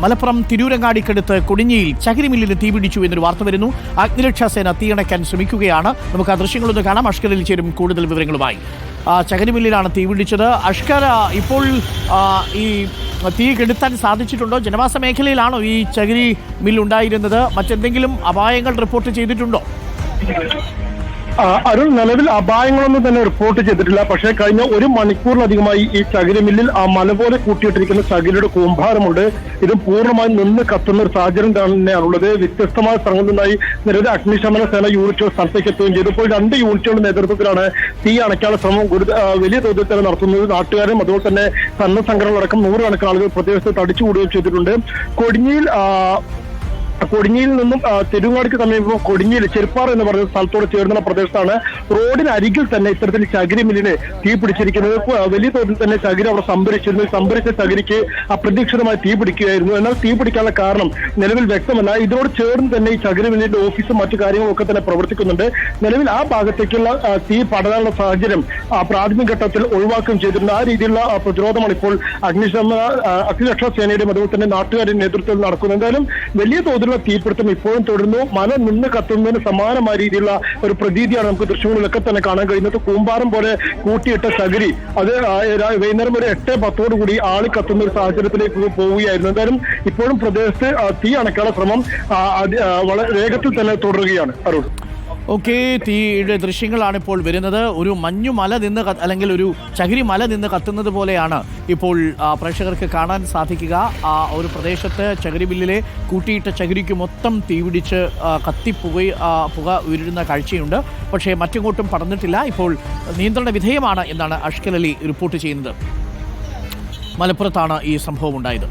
മലപ്പുറം തിരൂരങ്ങാടിക്കടുത്ത് കുടിഞ്ഞിയിൽ ചകിരിമില്ലിന് തീപിടിച്ചു എന്നൊരു വാർത്ത വരുന്നു. അഗ്നിരക്ഷാ സേന തീയണയ്ക്കാൻ ശ്രമിക്കുകയാണ്. നമുക്ക് ആ ദൃശ്യങ്ങളൊന്ന് കാണാം. അഷ്കറിൽ ചേരും കൂടുതൽ വിവരങ്ങളുമായി. ആ, ചകിരി മില്ലിലാണ് തീപിടിച്ചത്. അഷ്കർ ഇപ്പോൾ ഈ തീ കെടുത്താൻ സാധിച്ചിട്ടുണ്ടോ? ജനവാസ മേഖലയിലാണോ ഈ ചകിരി മില്ലുണ്ടായിരുന്നത് മറ്റെന്തെങ്കിലും അപായങ്ങൾ റിപ്പോർട്ട് ചെയ്തിട്ടുണ്ടോ? അരുൺ നിലവിൽ അപായങ്ങളൊന്നും തന്നെ റിപ്പോർട്ട് ചെയ്തിട്ടില്ല. പക്ഷേ കഴിഞ്ഞ ഒരു മണിക്കൂറിലധികമായി ഈ ചകിരി മില്ലിൽ ആ മല പോലെ കൂട്ടിയിട്ടിരിക്കുന്ന ചകിരിയുടെ കൂമ്പാരമുണ്ട്. ഇത് പൂർണമായി നിന്ന് കത്തുന്ന ഒരു സാഹചര്യം തന്നെയാണുള്ളത്. വ്യത്യസ്തമായ സ്ഥലങ്ങളിൽ നിന്നായി നിരവധി അഗ്നിശമന സേന യൂണിറ്റുകൾ സ്ഥലത്തേക്ക് എത്തുകയും ചെയ്തു. ഇപ്പോൾ രണ്ട് യൂണിറ്റുകളുടെ നേതൃത്വത്തിലാണ് തീ അണയ്ക്കാനുള്ള ശ്രമം വലിയ തോതിൽ തന്നെ നടത്തുന്നത്. നാട്ടുകാരും അതുപോലെ തന്നെ സന്നദ്ധ സംഘടനകളടക്കം നൂറുകണക്കിന് ആളുകൾ പ്രദേശത്ത് തടിച്ചുകൂടുകയും ചെയ്തിട്ടുണ്ട്. കൊടിഞ്ഞിയിൽ കൊടിഞ്ഞിയിൽ നിന്നും തിരുങ്ങാടിക്ക് സമീപം കൊടിഞ്ഞിയിൽ ചെരുപ്പാറ എന്ന് പറയുന്ന സ്ഥലത്തോട് ചേർന്ന പ്രദേശത്താണ് റോഡിന് അരികിൽ തന്നെ ഇത്തരത്തിൽ ചകിരി മില്ലിന് തീ പിടിച്ചിരിക്കുന്നത്. വലിയ തോതിൽ തന്നെ ചകിരി അവിടെ സംഭരിച്ചിരുന്നു. സംഭരിച്ച ചകിരിക്ക് അപ്രതീക്ഷിതമായി തീ പിടിക്കുകയായിരുന്നു. എന്നാൽ തീ പിടിക്കാനുള്ള കാരണം നിലവിൽ വ്യക്തമല്ല. ഇതിനോട് ചേർന്ന് തന്നെ ഈ ചകിരി മില്ലിന്റെ ഓഫീസും മറ്റു കാര്യങ്ങളും ഒക്കെ തന്നെ പ്രവർത്തിക്കുന്നുണ്ട്. നിലവിൽ ആ ഭാഗത്തേക്കുള്ള തീ പടരാനുള്ള സാഹചര്യം പ്രാഥമിക ഘട്ടത്തിൽ ഒഴിവാക്കുകയും ചെയ്തിട്ടുണ്ട്. ആ രീതിയിലുള്ള പ്രതിരോധമാണ് ഇപ്പോൾ അഗ്നിശമന അഗ്നിരക്ഷാ സേനയുടെയും അതുപോലെ തന്നെ നാട്ടുകാരുടെ നേതൃത്വത്തിൽ നടക്കുന്നത്. എന്തായാലും വലിയ തോതിലുള്ള തീപിടുത്തം ഇപ്പോഴും തുടരുന്നു. മല നിന്ന് കത്തുന്നതിന് സമാനമായ രീതിയിലുള്ള ഒരു പ്രതീതിയാണ് നമുക്ക് തൃശ്ശൂരിലൊക്കെ തന്നെ കാണാൻ കഴിയുന്നത്. കൂമ്പാരം പോലെ കൂട്ടിയിട്ട ചകിരി അത് വൈകുന്നേരം ഒരു എട്ട് പത്തോടു കൂടി ആളി കത്തുന്ന ഒരു സാഹചര്യത്തിലേക്ക് പോവുകയായിരുന്നു. എന്തായാലും ഇപ്പോഴും പ്രദേശത്ത് തീ അണക്കാനുള്ള ശ്രമം വളരെ വേഗത്തിൽ തന്നെ തുടരുകയാണ്. അരുൺ. ഓക്കെ തീയുടെ ദൃശ്യങ്ങളാണ് ഇപ്പോൾ വരുന്നത്. ഒരു മഞ്ഞു മല നിന്ന് അല്ലെങ്കിൽ ഒരു ചകിരി മല നിന്ന് കത്തുന്നത് പോലെയാണ് ഇപ്പോൾ പ്രേക്ഷകർക്ക് കാണാൻ സാധിക്കുക. ആ ഒരു പ്രദേശത്ത് ചകിരി ബില്ലിലെ കൂട്ടിയിട്ട ചകിരിക്ക് മൊത്തം തീപിടിച്ച് പിടിച്ച് കത്തിപ്പുക പുക ഉയരുന്ന കാഴ്ചയുണ്ട്. പക്ഷേ മറ്റെങ്ങോട്ടും പടർന്നിട്ടില്ല. ഇപ്പോൾ നിയന്ത്രണ വിധേയമാണ് എന്നാണ് അഷ്കൽ അലി റിപ്പോർട്ട് ചെയ്യുന്നത്. മലപ്പുറത്താണ് ഈ സംഭവം ഉണ്ടായത്.